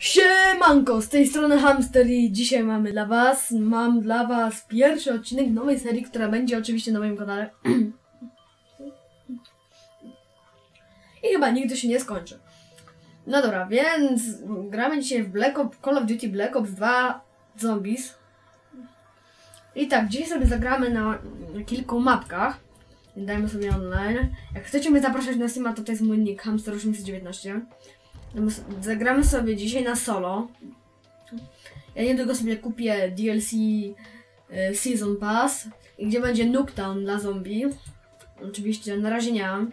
Siemanko, z tej strony Hamster i dzisiaj mamy dla was, mam dla was pierwszy odcinek nowej serii, która będzie oczywiście na moim kanale. I chyba nigdy się nie skończy. No dobra, więc gramy dzisiaj w Black Ops, Call of Duty Black Ops 2 Zombies. I tak, dzisiaj sobie zagramy na, kilku mapkach. Dajmy sobie online. Jak chcecie mnie zapraszać na Steama, to to jest mój nick, hamster819. Zagramy sobie dzisiaj na solo. Ja niedługo sobie kupię DLC e, Season Pass, gdzie będzie Nuketown dla zombie. Oczywiście na razie nie mam.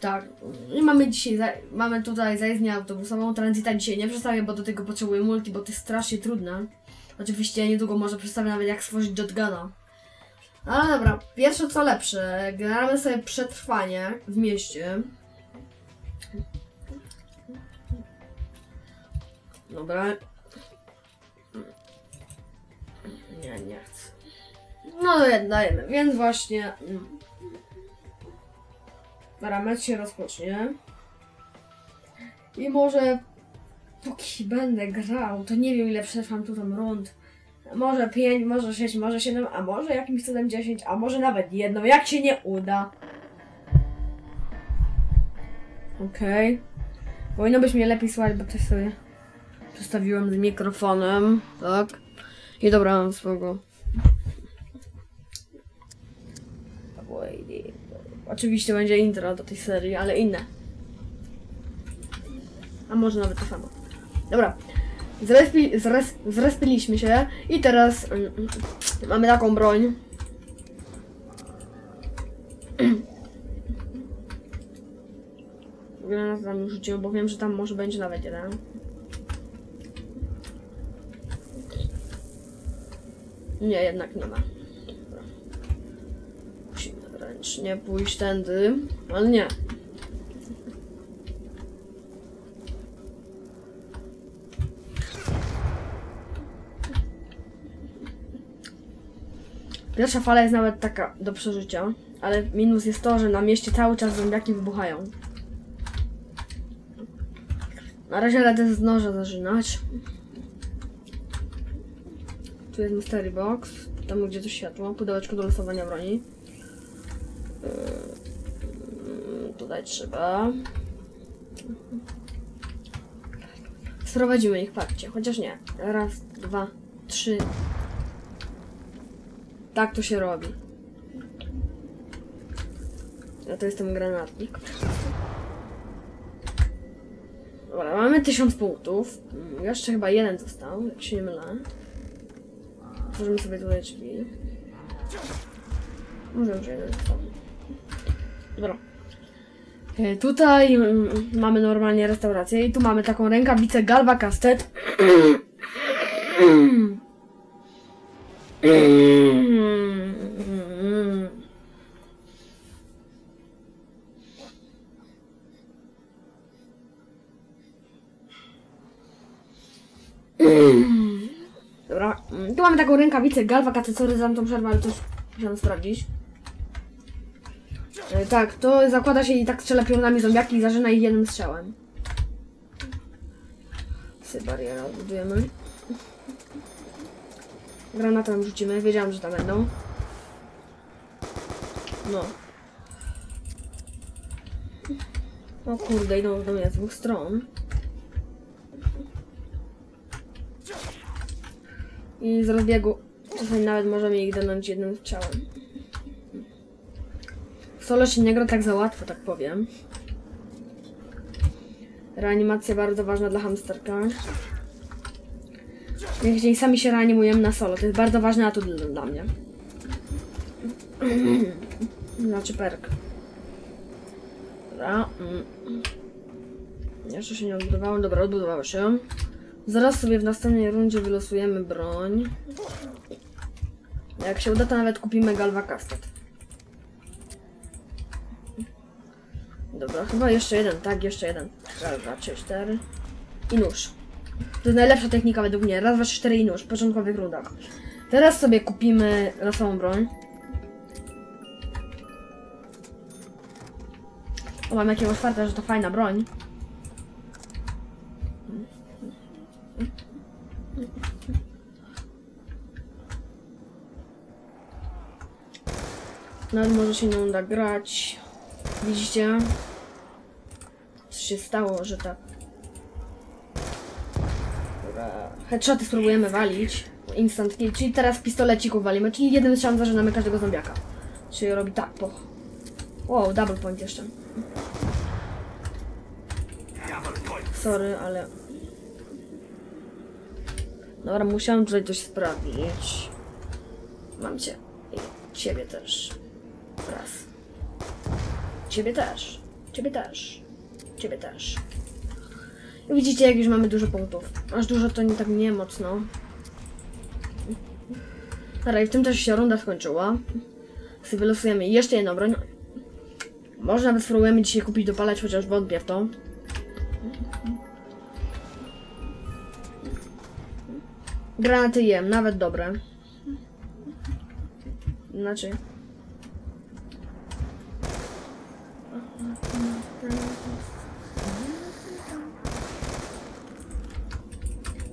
Tak, i mamy dzisiaj, mamy tutaj zajezdnię autobusową, transita dzisiaj nie przedstawię, bo do tego potrzebuję multi, bo to jest strasznie trudne. Oczywiście niedługo może przedstawię nawet jak stworzyć Jotguna. Ale dobra, pierwsze co lepsze, gramy sobie przetrwanie w mieście. Dobra. Nie, nie chcę. No daj- dajemy, więc właśnie. mm. Mecz się rozpocznie. I może póki będę grał, to nie wiem ile przetrwam tu tam rund. Może 5, może 6, może 7, a może jakimś cudem 10, a może nawet jedno, jak się nie uda. Okej. Powinno być mnie lepiej słychać, bo coś sobie przestawiłem z mikrofonem, tak? I dobra, mam swojego. Oczywiście będzie intro do tej serii, ale inne. A może nawet to samo. Dobra. Zrespi, zres, zrespiliśmy się i teraz mm, mm, mamy taką broń. Granat tam już rzuciłem, bo wiem, że tam może będzie nawet jeden. Nie, jednak nie ma. Dobra. Musimy ręcznie pójść tędy, ale nie. Pierwsza fala jest nawet taka do przeżycia, ale minus jest to, że na mieście cały czas zombiaki wybuchają. Na razie radę z noża zaczynać. Tu jest mystery box. Tam gdzie to światło. Pudełeczko do losowania broni. Yy, tutaj trzeba. Sprowadzimy ich, patrzcie. Chociaż nie. Raz, dwa, trzy. Tak to się robi. Ja to jestem granatnik. Dobra, mamy 1000 punktów. Mm, Jeszcze chyba jeden został, jak się nie mylę. Otworzymy sobie tutaj drzwi. Może już jeden. Dobra. E, Tutaj mm, mamy normalnie restaurację i tu mamy taką rękawicę Galva Castet. Mm, tu mamy taką rękawicę Castet, sorry za tą przerwę, ale to musiałem sprawdzić. E, Tak, to zakłada się i tak strzela pionami zombiaki i zażyna ich jednym strzałem. Sobie barierę odbudujemy. Granatem rzucimy, wiedziałam, że tam będą. No. O kurde, idą do mnie z dwóch stron. Z rozbiegu czasami nawet możemy ich donąć jednym. W solo się nie gra tak za łatwo, tak powiem. Reanimacja bardzo ważna dla hamsterka. Jeżeli sami się reanimujemy na solo, to jest bardzo ważny atut dla, dla mnie. Znaczy perk. Dobra. mm. Jeszcze się nie odbudowało. Dobra, odbudowało się. Zaraz sobie w następnej rundzie wylosujemy broń. Jak się uda, to nawet kupimy Galva Castet. Dobra, chyba jeszcze jeden, tak, jeszcze jeden. Raz, dwa, trzy, cztery. I nóż. To jest najlepsza technika według mnie. Raz, dwa, trzy, cztery i nóż w początkowych rundach. Teraz sobie kupimy losową broń. O, mam jakiegoś farta, że to fajna broń. Nawet może się nie uda grać. Widzicie? Co się stało, że tak. Headshoty spróbujemy walić. Instant kill, czyli teraz pistolecików walimy, czyli jednym strzałem zażynamy każdego zombiaka. Czyli robi tak, po. Wow, double point jeszcze. Sorry, ale... Dobra, musiałem tutaj coś sprawdzić. Mam cię. I ciebie też. Ciebie też. Ciebie też. Ciebie też. I widzicie, jak już mamy dużo punktów. Aż dużo to nie tak nie mocno. Dobra, i w tym też się runda skończyła. Sobie wylosujemy jeszcze jedną broń. Może nawet spróbujemy dzisiaj kupić dopalać, chociaż wątpię w to. Granaty jem, nawet dobre. Znaczy.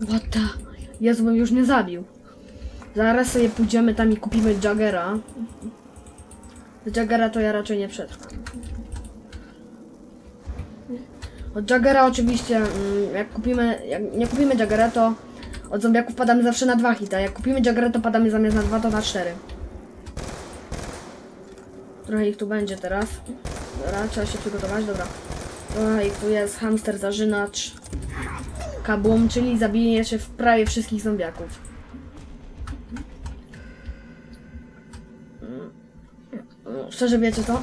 What the... Jezu, bym już mnie zabił. Zaraz sobie pójdziemy tam i kupimy Jaggera. Jaggera to ja raczej nie przetrwam. Od Jaggera oczywiście, mm, jak kupimy, jak nie kupimy Jaggera, to od zombiaków padamy zawsze na dwa hita. Jak kupimy Jaggera, to padamy zamiast na dwa, to na cztery. Trochę ich tu będzie teraz. Dobra, trzeba się przygotować, dobra. Trochę ich tu jest, hamster, zażynacz, kabum, czyli zabije się w prawie wszystkich zombiaków. Mm. Szczerze wiecie to?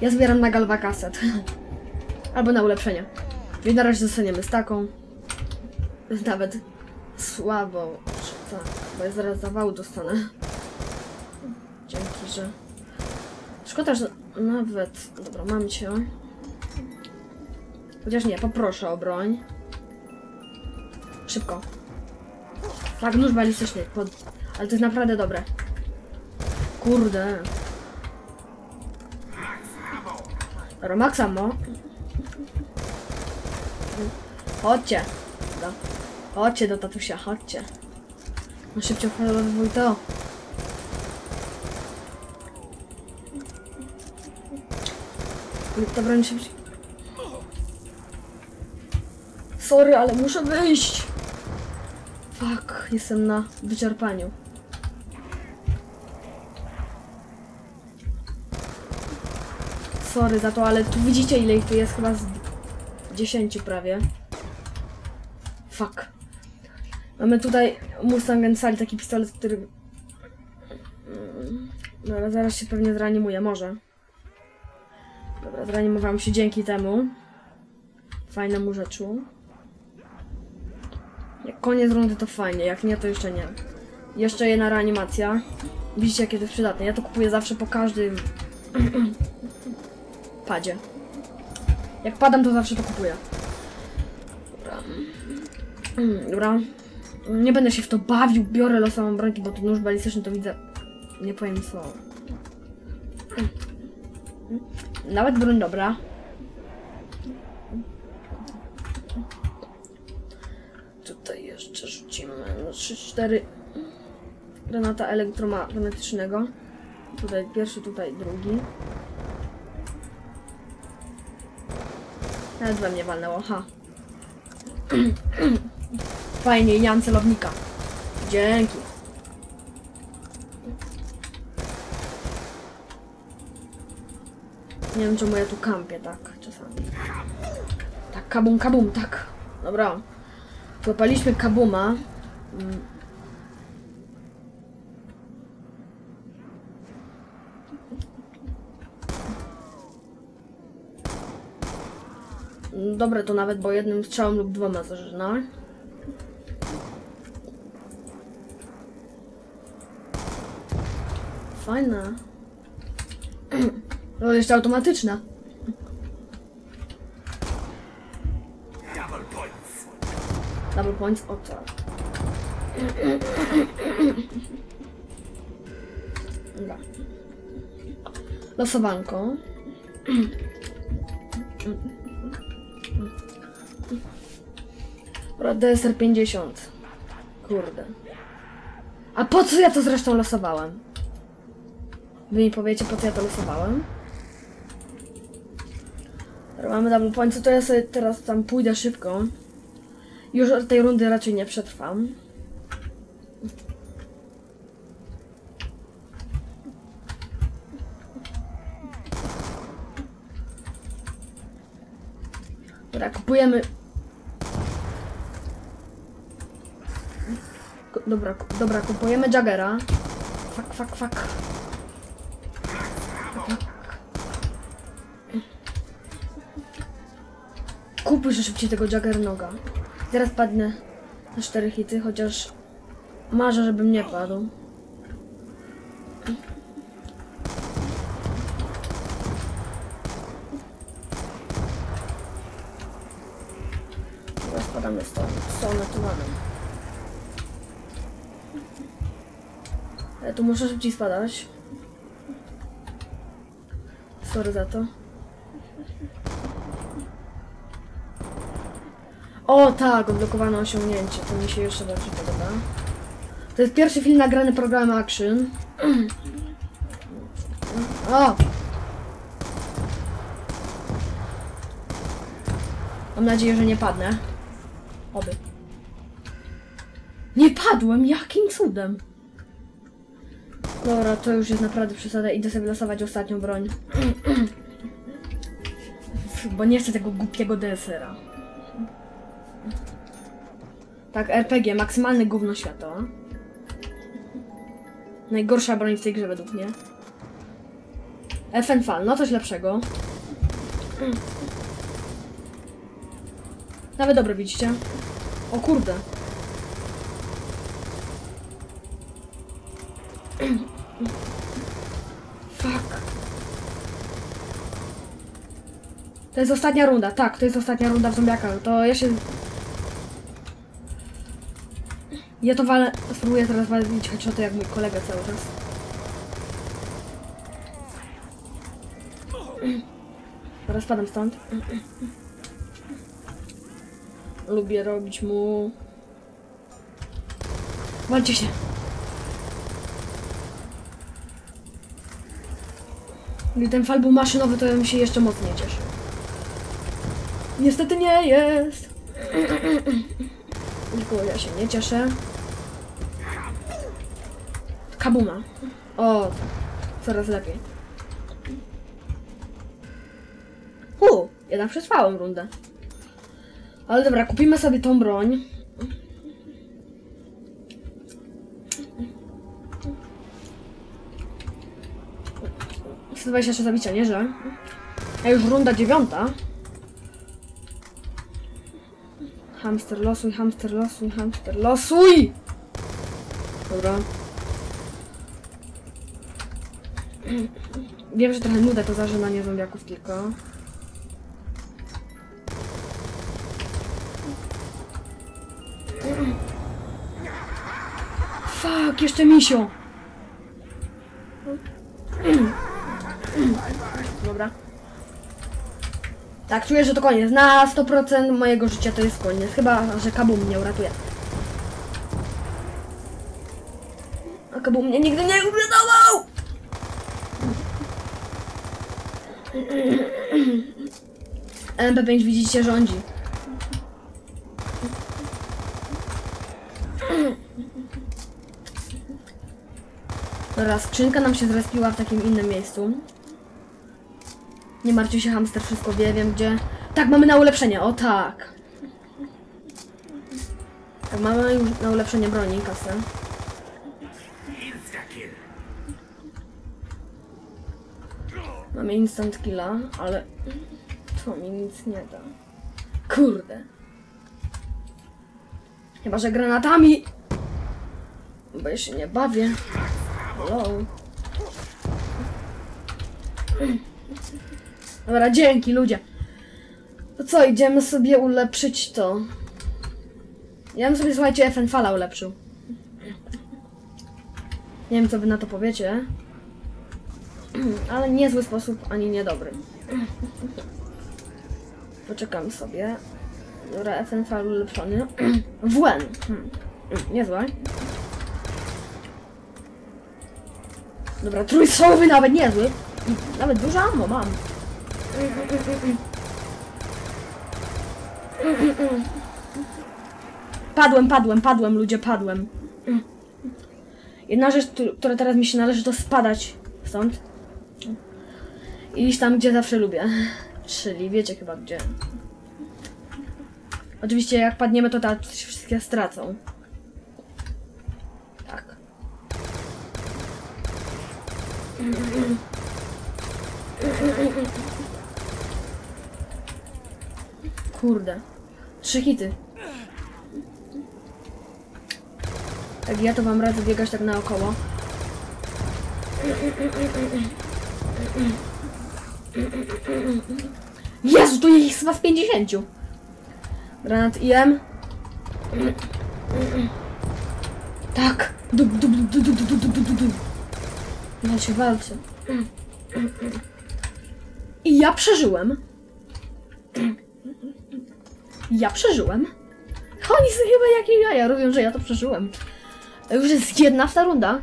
Ja zbieram na galwa kaset. Albo na ulepszenie. Więc na razie zostaniemy z taką. Nawet słabo. Tak, bo ja zaraz zawału dostanę. Dzięki, że... Szkoda, że nawet... Dobra, mam cię. Chociaż nie, poproszę o broń. Szybko. Tak, nóż balistyczny. Pod... Ale to jest naprawdę dobre. Kurde. Dobra, Max ammo. Chodźcie. Dobra. Chodźcie do tatusia, chodźcie. No szybciej odpalowuj to. Dobra, nie szybciej. Sorry, ale muszę wyjść. Fuck, jestem na wyczerpaniu. Sorry za to, ale tu widzicie ile ich tu jest, chyba z 10 prawie. Fuck. Mamy tutaj Mustang Sally, taki pistolet, który... Mm, Dobra, zaraz się pewnie zreanimuje, może. Dobra, zreanimowałam się dzięki temu. Fajnemu rzeczu. Jak koniec rundy to fajnie, jak nie to jeszcze nie. Jeszcze jedna reanimacja. Widzicie jakie to jest przydatne. Ja to kupuję zawsze po każdym padzie. Jak padam to zawsze to kupuję. Dobra. Dobra. Nie będę się w to bawił, biorę losową brońki, bo tu nóż balistyczny to widzę. Nie powiem słowa. Nawet broń dobra. Tutaj jeszcze rzucimy 3-4 granata elektromagnetycznego. Tutaj pierwszy, tutaj drugi. Nawet we mnie walnęło, ha. Fajnie, nie mam celownika. Dzięki. Nie wiem czemu ja tu kampię, tak, czasami. Tak, kabum, kabum, tak. Dobra. Złapaliśmy kabuma. Mm. Dobre to nawet, bo jednym strzałem lub dwoma zażyna. Fajna. No jeszcze automatyczna. Double points. Double points, o co? Dobra. Losowanko. DSR 50. Kurde. A po co ja to zresztą losowałem? Wy mi powiecie, po co ja to losowałem? Mamy double point, co to ja sobie teraz tam pójdę szybko. Już tej rundy raczej nie przetrwam. Dobra, kupujemy. Ku- Dobra, dobra, kupujemy Jaggera. Fuck, fuck, fuck. Że szybciej tego Jaggernoga. Zaraz padnę na cztery hity, chociaż marzę, żebym nie padł. Teraz spadamy z tą, natuwaną. Ale tu muszę szybciej spadać. Sorry za to. O tak, odblokowane osiągnięcie. To mi się jeszcze bardziej podoba. To jest pierwszy film nagrany programem Action. O! Mam nadzieję, że nie padnę. Oby. Nie padłem? Jakim cudem? Dobra, to już jest naprawdę przesada. Idę sobie losować ostatnią broń. Bo nie chcę tego głupiego DSR-a. Tak, RPG, maksymalny gówno świata. Najgorsza broń w tej grze według mnie. FNFAL, no coś lepszego. Nawet dobre widzicie. O kurde. Fuck. To jest ostatnia runda, tak, to jest ostatnia runda w zombiakach. To ja się... Ja to walę, spróbuję teraz walić headshoty jak mój kolega cały czas. Teraz spadam stąd. Lubię robić mu... Walcie się. Gdy ten fal był maszynowy, to ja bym się jeszcze mocniej cieszył. Niestety nie jest. Tylko ja się nie cieszę. Kabuma. O, coraz lepiej. U, jednak przetrwałem rundę. Ale dobra, kupimy sobie tą broń. 26 zabicia, nie że? A już runda dziewiąta. Hamster losuj, hamster losuj, hamster losuj! Dobra. Wiem, że trochę nuda to zażynanie zombiaków tylko. Fuck, jeszcze misio! Dobra. Tak, czuję, że to koniec. Na 100% mojego życia to jest koniec. Chyba, że Kabum mnie uratuje. A Kabum mnie nigdy nie uratował! MP5 widzicie rządzi. Dobra, skrzynka nam się zrespiła w takim innym miejscu. Nie martwcie się, hamster wszystko wie, wiem gdzie. Tak, mamy na ulepszenie, o tak. Tak, mamy już na ulepszenie broni, kasę. Mamy instant killa, ale to mi nic nie da. Kurde. Chyba, że granatami. Bo ja się nie bawię. Hello. Dobra, dzięki ludzie. To co, idziemy sobie ulepszyć to. Ja bym sobie, słuchajcie, FN Fala ulepszył. Nie wiem, co wy na to powiecie. Ale niezły sposób, ani niedobry. Poczekam sobie. Dobra, FNV ulepszony. WN. Hmm. Mm, Niezłe. Dobra, trójstrzałowy nawet niezły. Nawet dużo ammo mam. Padłem, padłem, padłem, ludzie, padłem. Jedna rzecz, któ- która teraz mi się należy, to spadać stąd. I iść tam, gdzie zawsze lubię. Czyli wiecie chyba gdzie. Oczywiście jak padniemy, to ta wszystkie stracą. Tak. Kurde. Trzy hity. Jak ja to wam radzę biegać tak naokoło. Jezu, tu jest chyba z 50. Granat IM. Tak. Dub, dub, dub, dub, dub, dub, dub, dub. I ja przeżyłem. Ja przeżyłem. Oni są chyba jakie jaja robią, że ja to przeżyłem. Już jest jedna w ta runda.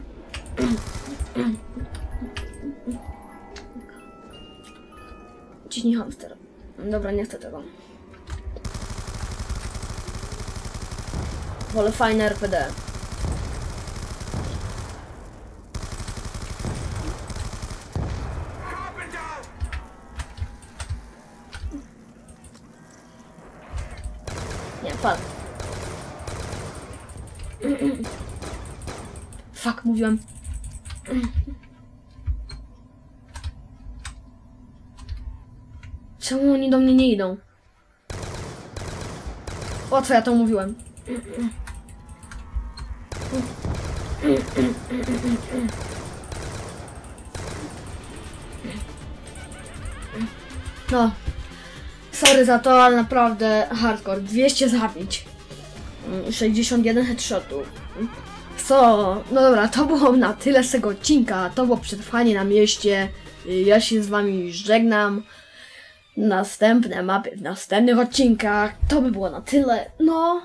Ciśnij hamster. Dobra, nie chcę tego. Wolę fajne RPD. Nie, fal. Fuck, mówiłem. Czemu do mnie nie idą? O co ja to mówiłem? No. Sorry za to, ale naprawdę hardcore. 200 zabić. Mm, 61 headshotów. Co? No dobra, to było na tyle z tego odcinka. To było przetrwanie na mieście. Ja się z wami żegnam. Następne mapy w następnych odcinkach. To by było na tyle. No,